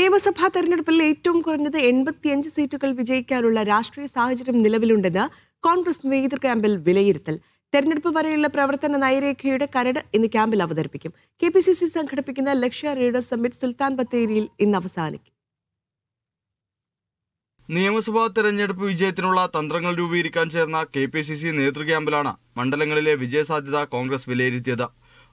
നിയമസഭാ തെരഞ്ഞെടുപ്പിൽ ഏറ്റവും കുറഞ്ഞത് എൺപത്തിയഞ്ച് സീറ്റുകൾ വിജയിക്കാനുള്ള രാഷ്ട്രീയ സാഹചര്യം നിലവിലുണ്ടെന്ന് കോൺഗ്രസ് നേതൃ ക്യാമ്പിൽ വിലയിരുത്തൽ. തെരഞ്ഞെടുപ്പ് വരെയുള്ള പ്രവർത്തന നയരേഖയുടെ കരട് ഇന്ന് ക്യാമ്പിൽ അവതരിപ്പിക്കും. കെ പി സി സി സംഘടിപ്പിക്കുന്ന ലക്ഷ്യ റീഡർ സമ്മിറ്റ് സുൽത്താൻ ബത്തേരിയിൽ ഇന്ന് അവസാനിക്കും. നിയമസഭാ തെരഞ്ഞെടുപ്പ് വിജയത്തിനുള്ള തന്ത്രങ്ങൾ രൂപീകരിക്കാൻ ചേർന്ന കെ പി സി സി നേതൃക്യാമ്പിലാണ് മണ്ഡലങ്ങളിലെ വിജയസാധ്യത കോൺഗ്രസ് വിലയിരുത്തിയത്.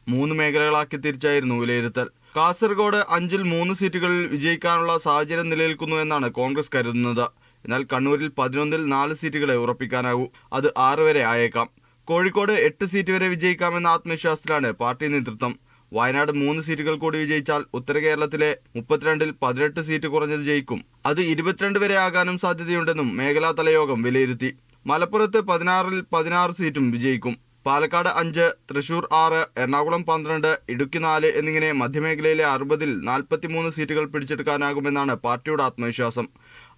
മൂന്ന് മേഖലകളാക്കി തിരിച്ചായിരുന്നു വിലയിരുത്തൽ. കാസർഗോഡ് അഞ്ചിൽ മൂന്ന് സീറ്റുകളിൽ വിജയിക്കാനുള്ള സാഹചര്യം നിലനിൽക്കുന്നു എന്നാണ് കോൺഗ്രസ് കരുതുന്നത്. എന്നാൽ കണ്ണൂരിൽ പതിനൊന്നിൽ നാല് സീറ്റുകളെ ഉറപ്പിക്കാനാകൂ. അത് ആറ് വരെ ആയേക്കാം. കോഴിക്കോട് എട്ട് സീറ്റ് വരെ വിജയിക്കാമെന്ന ആത്മവിശ്വാസത്തിലാണ് പാർട്ടി നേതൃത്വം. വയനാട് മൂന്ന് സീറ്റുകൾ കൂടി വിജയിച്ചാൽ ഉത്തര കേരളത്തിലെ മുപ്പത്തിരണ്ടിൽ പതിനെട്ട് സീറ്റ് കുറഞ്ഞത് ജയിക്കും. അത് ഇരുപത്തിരണ്ട് വരെ ആകാനും സാധ്യതയുണ്ടെന്നും മേഖലാതല യോഗം വിലയിരുത്തി. മലപ്പുറത്ത് പതിനാറിൽ പതിനാറ് സീറ്റും വിജയിക്കും. പാലക്കാട് അഞ്ച് തൃശൂർ ആറ് എറണാകുളം പന്ത്രണ്ട് ഇടുക്കി നാല് എന്നിങ്ങനെ മധ്യമേഖലയിലെ അറുപതിൽ നാൽപ്പത്തിമൂന്ന് സീറ്റുകൾ പിടിച്ചെടുക്കാനാകുമെന്നാണ് പാർട്ടിയുടെ ആത്മവിശ്വാസം.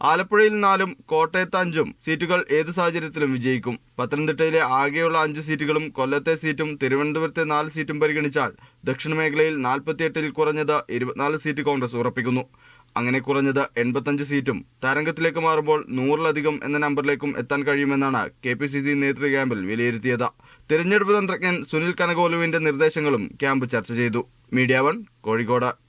ആലപ്പുഴയിൽ നാലും കോട്ടയത്ത് അഞ്ചും സീറ്റുകൾ ഏത് സാഹചര്യത്തിലും വിജയിക്കും. പത്തനംതിട്ടയിലെ ആകെയുള്ള അഞ്ച് സീറ്റുകളും കൊല്ലത്തെ സീറ്റും തിരുവനന്തപുരത്തെ നാല് സീറ്റും പരിഗണിച്ചാൽ ദക്ഷിണ മേഖലയിൽ നാൽപ്പത്തിയെട്ടിൽ കുറഞ്ഞത് ഇരുപത്തിനാല് സീറ്റ് കോൺഗ്രസ് ഉറപ്പിക്കുന്നു. അങ്ങനെ കുറഞ്ഞത് എൺപത്തഞ്ച് സീറ്റും തരംഗത്തിലേക്ക് മാറുമ്പോൾ നൂറിലധികം എന്ന നമ്പറിലേക്കും എത്താൻ കഴിയുമെന്നാണ് കെ പി സി സി നേതൃ ക്യാമ്പിൽ വിലയിരുത്തിയത്. തിരഞ്ഞെടുപ്പ് തന്ത്രജ്ഞൻ സുനിൽ കനകോലുവിന്റെ നിർദ്ദേശങ്ങളും ക്യാമ്പ് ചർച്ച ചെയ്തു. Media one Kozhikode.